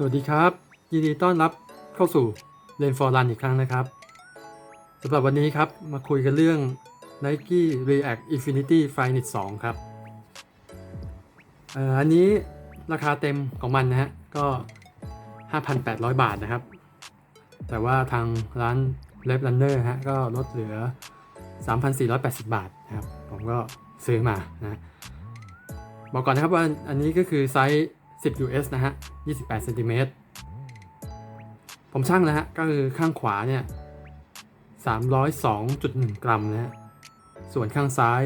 สวัสดีครับ ยินดีต้อนรับเข้าสู่เลนฟอร์รันอีกครั้งนะครับสำหรับวันนี้ครับมาคุยกันเรื่อง Nike React Infinity Flyknit 2ครับอันนี้ราคาเต็มของมันนะฮะก็ 5,800 บาทนะครับ แต่ว่าทางร้าน l e b Runner ฮะก็ลดเหลือ 3,480 บาทนะครับ ผมก็ซื้อมานะบอกก่อนนะครับว่าอันนี้ก็คือไซส์ 10 US นะฮะ 28เซนติเมตร ผมช่างนะฮะ ก็คือข้างขวาเนี่ย 302.1 กรัมนะฮะ ส่วนข้างซ้าย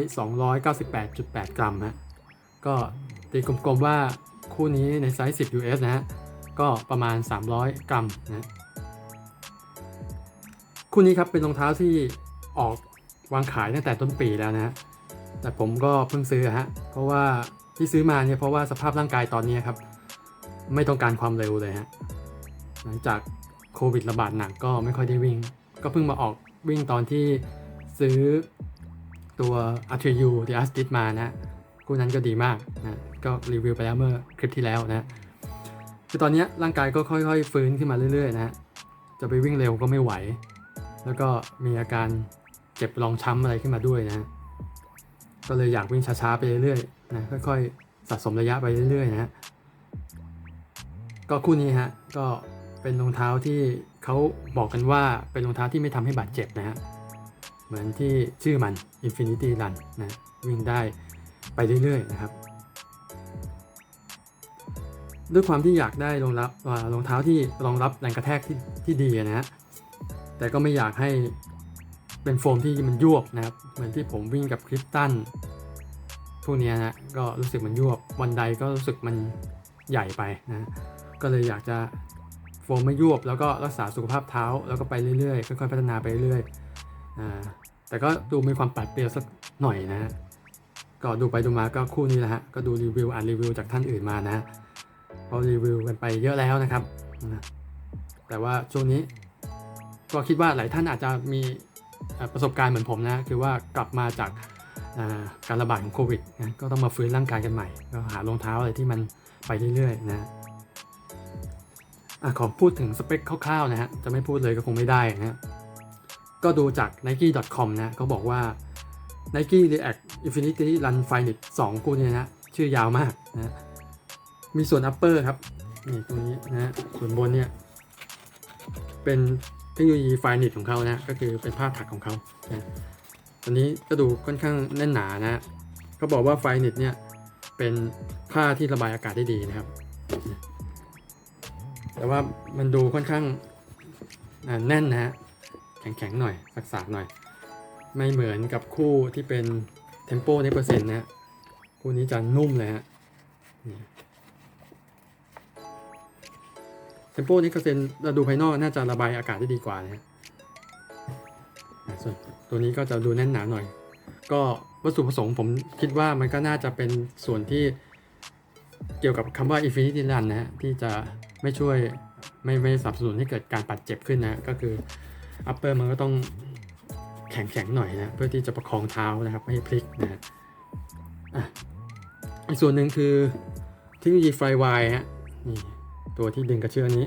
298.8 กรัมฮะ ก็ตีกลมๆว่าคู่นี้ในไซส์ 10 US นะฮะ ก็ประมาณ 300 กรัมนะ คู่นี้ครับเป็นรองเท้าที่ออกวางขายตั้งแต่ต้นปีแล้วนะฮะ แต่ผมก็เพิ่งซื้อฮะ เพราะว่า ที่ซื้อมาเนี่ยเพราะว่าสภาพร่างกายตอนนี้ครับ ไม่ต้องการความเร็วเลยฮะหลังจากโควิดระบาดหนักก็ไม่ค่อยได้วิ่ง ก็เพิ่งมาออกวิ่งตอนที่ซื้อตัว a t r i u The a s t i t มานะคู่นั้นก็ดีมากนะก็รีวิวไปแล้วเมื่อคลิปที่แล้วนะคือตอนนี้ร่างกายก็ค่อยๆ ฟื้นขึ้นมาเรื่อยๆนะจะไปวิ่งเร็วก็ไม่ไหว แล้วก็มีอาการเจ็บรองช้ำอะไรขึ้นมาด้วยนะ ก็เลยอยากวิ่งช้าๆไปเรื่อยๆนะค่อยๆสะสมระยะไปเรื่อยๆนะฮะก็คู่นี้ฮะก็เป็นรองเท้าที่เขาบอกกันว่าเป็นรองเท้าที่ไม่ทำให้บาดเจ็บนะฮะเหมือนที่ชื่อมัน Infinity Run นะวิ่งได้ไปเรื่อยๆนะครับ ด้วยความที่อยากได้รองรับรองเท้าที่รองรับแรงกระแทกที่ที่ดีนะฮะแต่ก็ไม่อยากให้ เป็นโฟมที่มันยวบนะครับ เหมือนที่ผมวิ่งกับคริสตันพวกเนี้ยนะก็รู้สึกมันยวบวันใดก็รู้สึกมันใหญ่ไปนะก็เลยอยากจะโฟมไม่ยวบแล้วก็รักษาสุขภาพเท้าแล้วก็ไปเรื่อยๆค่อยๆพัฒนาไปเรื่อยๆแต่ก็ดูมีความปัดเปรียวสักหน่อยนะก็ดูไปดูมาก็คู่นี้แหละฮะก็ดูรีวิวอ่านรีวิวจากท่านอื่นมานะเพราะรีวิวกันไปเยอะแล้วนะครับแต่ว่าช่วงนี้ก็คิดว่าหลายท่านอาจจะมี ประสบการณ์เหมือนผมนะคือว่ากลับมาจากการระบาดของโควิดนะก็ต้องมาฟื้นร่างกายกันใหม่ก็หารองเท้าอะไรที่มันไปเรื่อยๆนะอะขอพูดถึงสเปคคร่าวๆนะฮะจะไม่พูดเลยก็คงไม่ได้นะฮะก็ดูจาก nike.com นะเขาบอกว่า Nike React Infinity Run Flyknit 2คู่เนี้นะชื่อยาวมากนะมีส่วน upper ครับนี่ตรงนี้นะฮะส่วนบนเนี่ยเป็น เทคโนโลยีไฟนิตของเขานะก็คือเป็นผ้าถักของเขานะอันนี้ก็ดูค่อนข้างแน่นหนานะเขาบอกว่าไฟนิตเนี่ยเป็นผ้าที่ระบายอากาศได้ดีนะครับ แต่ว่ามันดูค่อนข้างแน่นนะฮะแข็งๆหน่อยสักๆหน่อย ไม่เหมือนกับคู่ที่เป็นเทมโปในเปอร์เซ็นต์นะฮะคู่นี้จะนุ่มเลยฮะ เทมโปนี้เปอร์เซ็นเราดูภายนอกน่าจะระบายอากาศได้ดีกว่านะฮะส่วนตัวนี้ก็จะดูแน่นหนาหน่อย ก็วัตถุประสงค์ผมคิดว่ามันก็น่าจะเป็นส่วนที่เกี่ยวกับคำว่า Infinity Run นะฮะที่จะไม่ช่วยไม่ไม่สนับสนุนให้เกิดการปัดเจ็บขึ้นนะก็คือ upper มันก็ต้องแข็งแข็งๆหน่อยนะเพื่อที่จะประคองเท้านะครับไม่ให้พลิกนะฮะอะอีกส่วนหนึ่งคือเทคโนโลยีไฟวายฮะนี่ ตัวที่ดึงกระเชือกนี้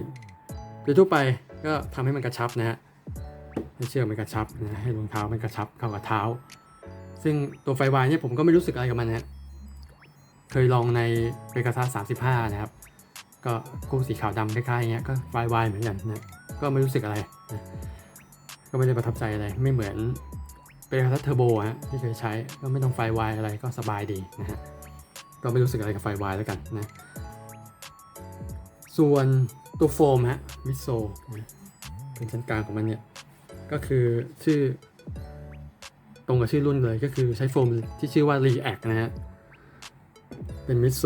โดยทั่วไปก็ทำให้มันกระชับนะฮะให้เชือกมันกระชับนะให้รองเท้ามันกระชับเข้ากับเท้า ซึ่งตัวไฟวายเนี่ยผมก็ไม่รู้สึกอะไรกับมันนะเคยลองในเปกาซัส35 นะครับ ก็คู่สีขาวดำคล้ายๆอย่างเงี้ยก็ไฟวายเหมือนกันนะก็ไม่รู้สึกอะไรนะก็ไม่ได้ประทับใจอะไรไม่เหมือนเปกาซัสเทอร์โบฮะที่เคยใช้ก็ไม่ต้องไฟวายอะไรก็สบายดีนะฮะก็ไม่รู้สึกอะไรกับไฟวายแล้วกันนะ ส่วนตัวโฟมฮะมิโซเป็นชั้นกลางของมันเนี่ย ก็คือชื่อ ตรงกับชื่อรุ่นเลยก็คือใช้โฟมที่ชื่อว่า React นะฮะ เป็นมิโซ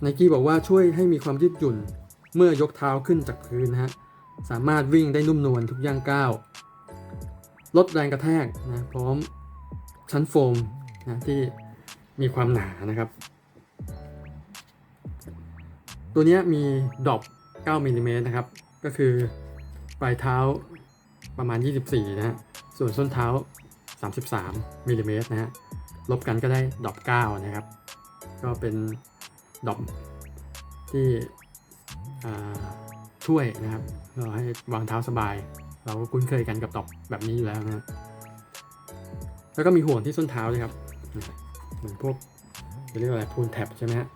ไนกี้บอกว่าช่วยให้มีความยืดหยุ่นเมื่อยกเท้าขึ้นจากพื้นนะฮะ สามารถวิ่งได้นุ่มนวลทุกย่างก้าว ลดแรงกระแทกนะ พร้อมชั้นโฟมนะที่มีความหนานะครับ ตัวนี้มีดอป9มิลลิเมตรนะครับ ก็คือปลายเท้าประมาณ 24 นะฮะ ส่วนส้นเท้า 33มิลลิเมตรนะฮะ ลบกันก็ได้ดอป9นะครับ ก็เป็นดอปที่ช่วยนะครับ เราให้วางเท้าสบาย เราก็คุ้นเคยกันกับตอบแบบนี้อยู่แล้วนะ แล้วก็มีห่วงที่ส้นเท้าด้วยครับเหมือนพวกเรียกว่าอะไรพูนแท็บใช่ไหมฮะ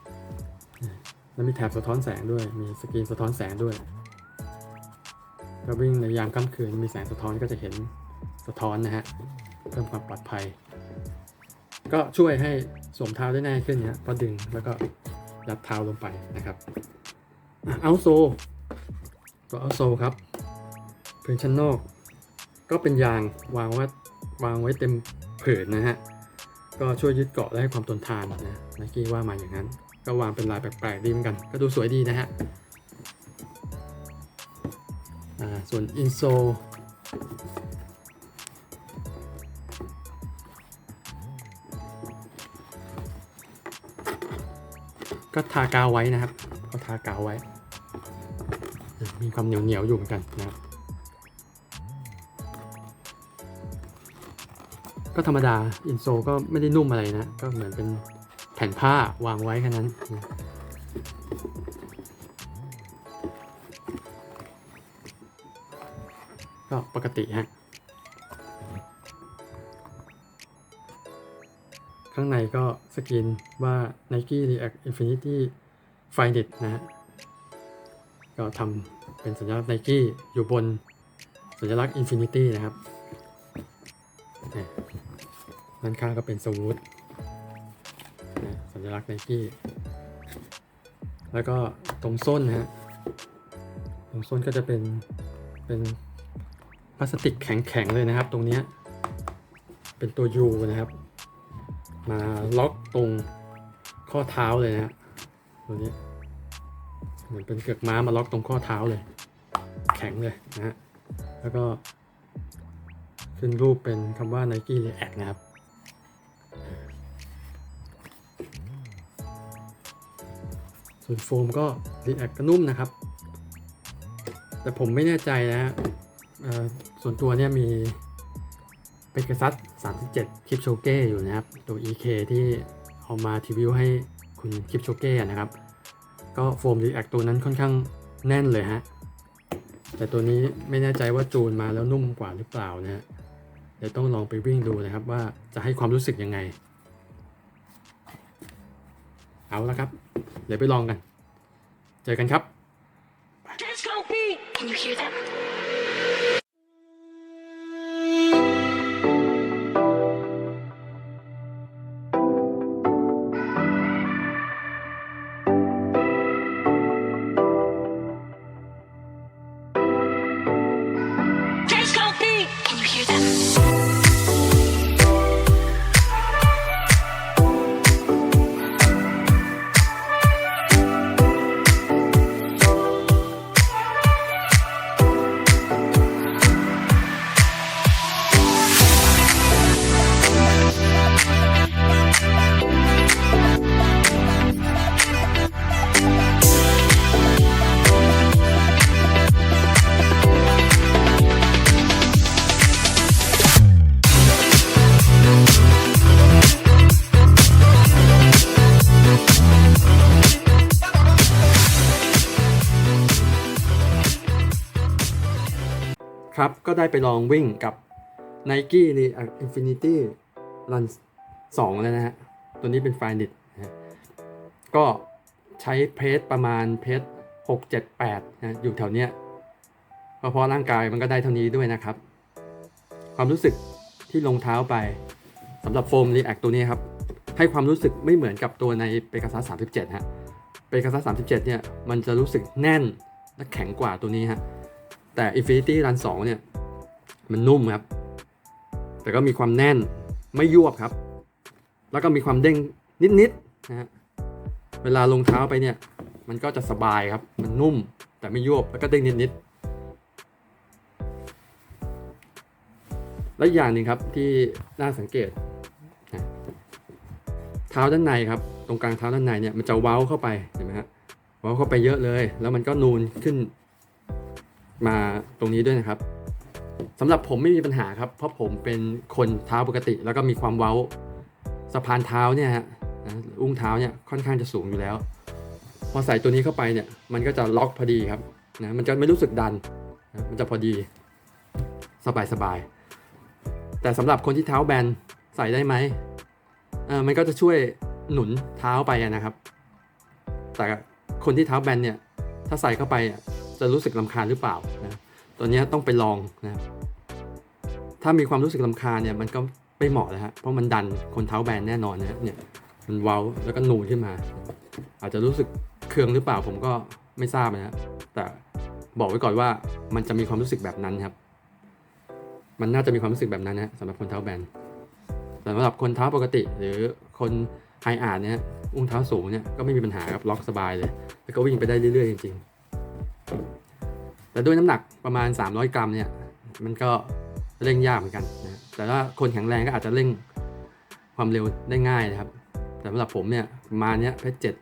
แล้วมีแท็บสะท้อนแสงด้วย มีสกรีนสะท้อนแสงด้วยก็วิ่งในยามค่ำคืนมีแสงสะท้อนก็จะเห็นสะท้อนนะฮะ เพิ่มความปลอดภัย ก็ช่วยให้สวมเท้าได้ง่ายขึ้นนะฮะเพราดึงแล้วก็ยัดเท้าลงไปนะครับเอาโซตัวเอาโซครับพื้นชั้นนอก ก็เป็นยางวางไว่าวางไว้เต็มผืนนะฮะ ก็ช่วยยึดเกาะและให้ความทนทานนะไนกี้ว่ามาอย่างนั้น ก็วางเป็นลายแปลกๆดีเหมือนกัน ก็ดูสวยดีนะฮะส่วนอินโซก็ทากาวไว้นะครับก็ทากาวไว้ มีความเหนียวเหนียวๆอยู่เหมือนกันนะครับ ก็ธรรมดาอินโซก็ไม่ได้นุ่มอะไรนะ ก็เหมือนเป็น แผ่นผ้าวางไว้แค่นั้นก็ปกติฮะข้างในก็สกรีนว่า Nike React Infinity f i n e t นะฮะ ก็ทำเป็นสัญลักษณ์ Nike อยู่บนสัญลักษณ์ Infinity นะครับนี่ยด้านข้างก็เป็นสวูดนะสัญ ลักษณ์ไนกี้แล้วก็ตรงส้นนะฮะตรงส้นก็จะเป็นเป็นพลาสติกแข็งๆเลยนะครับ ตรงนี้เป็นตัว U นะครับ มาล็อกตรงข้อเท้าเลยนะฮะตัวนี้เหมือนเป็นเกือกม้ามาล็อกตรงข้อเท้าเลย แข็งเลยนะฮะแล้วก็ขึ้นรูปเป็นคำว่า Nike React นะครับ ส่วนโฟมก็ React ก็นุ่มนะครับ แต่ผมไม่แน่ใจนะฮะส่วนตัวเนี่ยมีเ e ก a ซัส37 คลิปโชเก้อยู่นะครับ ตัว EK ที่เอามาทีวิวให้คุณคลิปโชเก้นะครับ ก็โฟม React ตัวนั้นค่อนข้างแน่นเลยฮะ แต่ตัวนี้ไม่แน่ใจว่าจูนมาแล้วนุ่มกว่าหรือเปล่านะฮะ เดี๋ยวต้องลองไปวิ่งดูนะครับว่าจะให้ความรู้สึกยังไง เอาละครับ เดี๋ยวไปลองกัน เจอกันครับ ครับ ก็ได้ไปลองวิ่งกับ Nike React Infinity Run 2 แล้วนะฮะ ตัวนี้เป็น f i n e t นะก็ใช้เพจประมาณเพจ6 7 8นะอยู่แถวเนี้ยเพราะร่างกายมันก็ได้เท่านี้ด้วยนะครับ ความรู้สึกที่ลงเท้าไปสำหรับโฟม React ตัวนี้ครับ ให้ความรู้สึกไม่เหมือนกับตัวใน Pegasus 37ฮะ Pegasus 37เนี่ยมันจะรู้สึกแน่นและแข็งกว่าตัวนี้ฮะ แต่ Infinity Run 2 เนี่ย มันนุ่มครับ แต่ก็มีความแน่นไม่ยวบครับ แล้วก็มีความเด้งนิดๆนะฮะเวลาลงเท้าไปเนี่ย มันก็จะสบายครับ มันนุ่มแต่ไม่ยวบแล้วก็เด้งนิดๆและอย่างหนึ่งครับที่น่าสังเกตเท้าด้านในครับ ตรงกลางเท้าด้านในเนี่ยมันจะเว้าเข้าไปเห็นไหมฮะเว้าเข้าไปเยอะเลย แล้วมันก็นูนขึ้น มาตรงนี้ด้วยนะครับสำหรับผมไม่มีปัญหาครับ เพราะผมเป็นคนเท้าปกติ แล้วก็มีความเว้าสะพานเท้าเนี่ยฮะนะอุ้งเท้าเนี่ยค่อนข้างจะสูงอยู่แล้ว พอใส่ตัวนี้เข้าไปเนี่ยมันก็จะล็อกพอดีครับนะมันจะไม่รู้สึกดันนะมันจะพอดีสบายสบายแต่สำหรับคนที่เท้าแบนใส่ได้ไหมเออมันก็จะช่วยหนุนเท้าไปนะครับ แต่คนที่เท้าแบนเนี่ยถ้าใส่เข้าไปอะ จะรู้สึกลำคาญหรือเปล่านะตัวเนี้ต้องไปลองนะถ้ามีความรู้สึกลำคาญเนี่ยมันก็ไม่เหมาะนะฮะเพราะมันดันคนเท้าแบนแน่นอนนะฮะเนี่ยมันเว้าแล้วก็นูนขึ้นมา อาจจะรู้สึกเคืองหรือเปล่าผมก็ไม่ทราบนะฮะแต่บอกไว้ก่อนว่ามันจะมีความรู้สึกแบบนั้นครับ มันน่าจะมีความรู้สึกแบบนั้นนะสำหรับคนเท้าแบนแต่สำหรับคนเท้าปกติ หรือคนไฮอาร์เนี่ยอุ้งเท้าสูงเนี่ยก็ไม่มีปัญหาครับล็อกสบายเลย แล้วก็วิ่งไปได้เรื่อยๆจริงๆ แต่ด้วยน้ำหนักประมาณ 300 กรัมเนี่ยมันก็เร่งยากเหมือนกันนะแต่ว่าคนแข็งแรงก็อาจจะเร่งความเร็วได้ง่ายนะครับ แต่สำหรับผมเนี่ยประมาณเนี้ยเพชรเจ็ด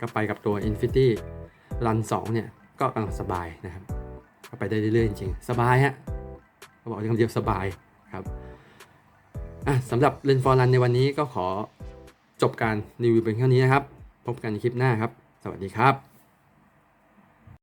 ก็ไปกับตัว Infinity Run 2 เนี่ยก็กำลังสบายนะครับ ก็ไปได้เรื่อยๆจริงๆ สบายฮะก็บอกคำเดียวสบายครับอะสำหรับเลนฟอร์รันในวันนี้ก็ขอจบการรีวิวเป็นเท่านี้นะครับ พบกันในคลิปหน้าครับ สวัสดีครับ